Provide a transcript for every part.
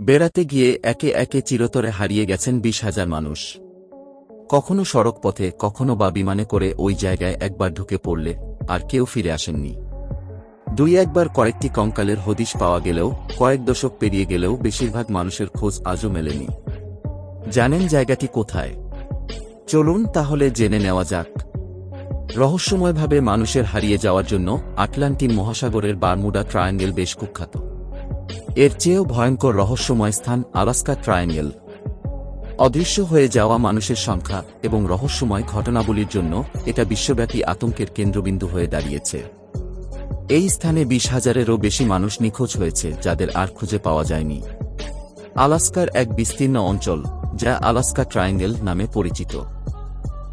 বেড়াতে গিয়ে একে একে চিরতরে হারিয়ে গেছেন বিশ হাজার মানুষ। কখনো সড়ক পথে কখনো বা বিমানে করে ওই জায়গায় একবার ঢুকে পড়লে আর কেউ ফিরে আসেননি। দুই একবার কয়েকটি কঙ্কালের হদিশ পাওয়া গেলেও, কয়েক দশক পেরিয়ে গেলেও বেশিরভাগ মানুষের খোঁজ আজও মেলেনি। জানেন জায়গাটি কোথায়? চলুন তাহলে জেনে নেওয়া যাক। রহস্যময়ভাবে মানুষের হারিয়ে যাওয়ার জন্য আটলান্টিন মহাসাগরের বারমুডা ট্রায়াঙ্গেল বেশ কুখ্যাত। এর চেয়েও ভয়ঙ্কর রহস্যময় স্থান আলাস্কা ট্রায়াঙ্গেল অদৃশ্য হয়ে যাওয়া মানুষের সংখ্যা এবং রহস্যময় ঘটনাবলীর জন্য এটা বিশ্বব্যাপী আতঙ্কের কেন্দ্রবিন্দু হয়ে দাঁড়িয়েছে। এই স্থানে বিশ হাজারেরও বেশি মানুষ নিখোঁজ হয়েছে যাদের আর খুঁজে পাওয়া যায়নি। আলাস্কার এক বিস্তীর্ণ অঞ্চল, যা আলাস্কা ট্রায়াঙ্গেল নামে পরিচিত।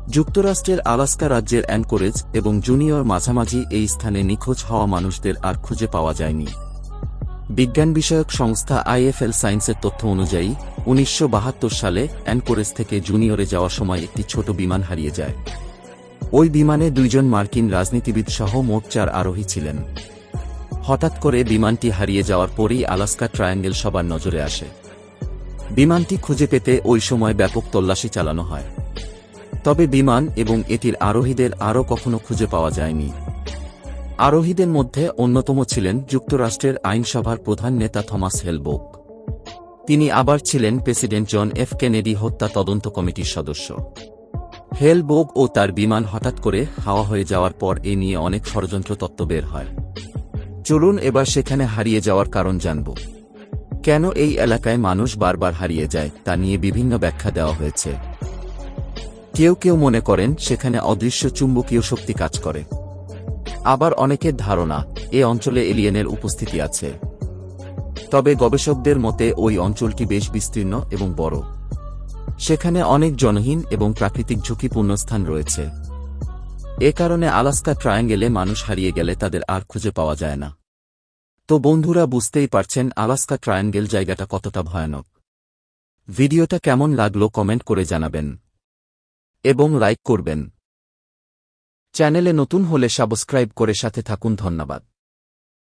যুক্তরাষ্ট্রের আলাস্কা রাজ্যের অ্যানকোরেজ এবং জুনিয়র মাঝামাঝি এই স্থানে নিখোঁজ হওয়া মানুষদের আর খুঁজে পাওয়া যায়নি। বিজ্ঞান বিষয়ক সংস্থা আইএফএল সায়েন্সের তথ্য অনুযায়ী, উনিশশো বাহাত্তর সালে অ্যানকোরেজ থেকে জুনিয়রে যাওয়ার সময় একটি ছোট বিমান হারিয়ে যায়। ওই বিমানে দুইজন মার্কিন রাজনীতিবিদ সহ মোট চার আরোহী ছিলেন। হঠাৎ করে বিমানটি হারিয়ে যাওয়ার পরেই আলাস্কা ট্রায়াঙ্গেল সবার নজরে আসে। বিমানটি খুঁজে পেতে ওই সময় ব্যাপক তল্লাশি চালানো হয়। তবে বিমান এবং এটির আরোহীদের আরও কখনো খুঁজে পাওয়া যায়নি। আরোহীদের মধ্যে অন্যতম ছিলেন যুক্তরাষ্ট্রের আইনসভার প্রধান নেতা থমাস হেলবোক। তিনি আবার ছিলেন প্রেসিডেন্ট জন এফ কেনেডি হত্যা তদন্ত কমিটির সদস্য। হেলবোগ ও তার বিমান হঠাৎ করে হাওয়া হয়ে যাওয়ার পর এ নিয়ে অনেক ষড়যন্ত্র তত্ত্ব বের হয়। চলুন এবার সেখানে হারিয়ে যাওয়ার কারণ জানব। কেন এই এলাকায় মানুষ বারবার হারিয়ে যায়, তা নিয়ে বিভিন্ন ব্যাখ্যা দেওয়া হয়েছে। কেউ কেউ মনে করেন সেখানে অদৃশ্য চুম্বকীয় শক্তি কাজ করে। আবার অনেকের ধারণা, এ অঞ্চলে এলিয়েনের উপস্থিতি আছে। তবে গবেষকদের মতে, ওই অঞ্চলটি বেশ বিস্তীর্ণ এবং বড়। সেখানে অনেক জনহীন এবং প্রাকৃতিক ঝুঁকিপূর্ণ স্থান রয়েছে। এ কারণে আলাস্কা ট্রায়াঙ্গেলে মানুষ হারিয়ে গেলে তাদের আর খুঁজে পাওয়া যায় না। তো বন্ধুরা, বুঝতেই পারছেন আলাস্কা ট্রায়াঙ্গেল জায়গাটা কতটা ভয়ানক। ভিডিওটা কেমন লাগল কমেন্ট করে জানাবেন। এবং লাইক করবেন। চ্যানেলে নতুন হলে সাবস্ক্রাইব করে সাথে থাকুন ধন্যবাদ।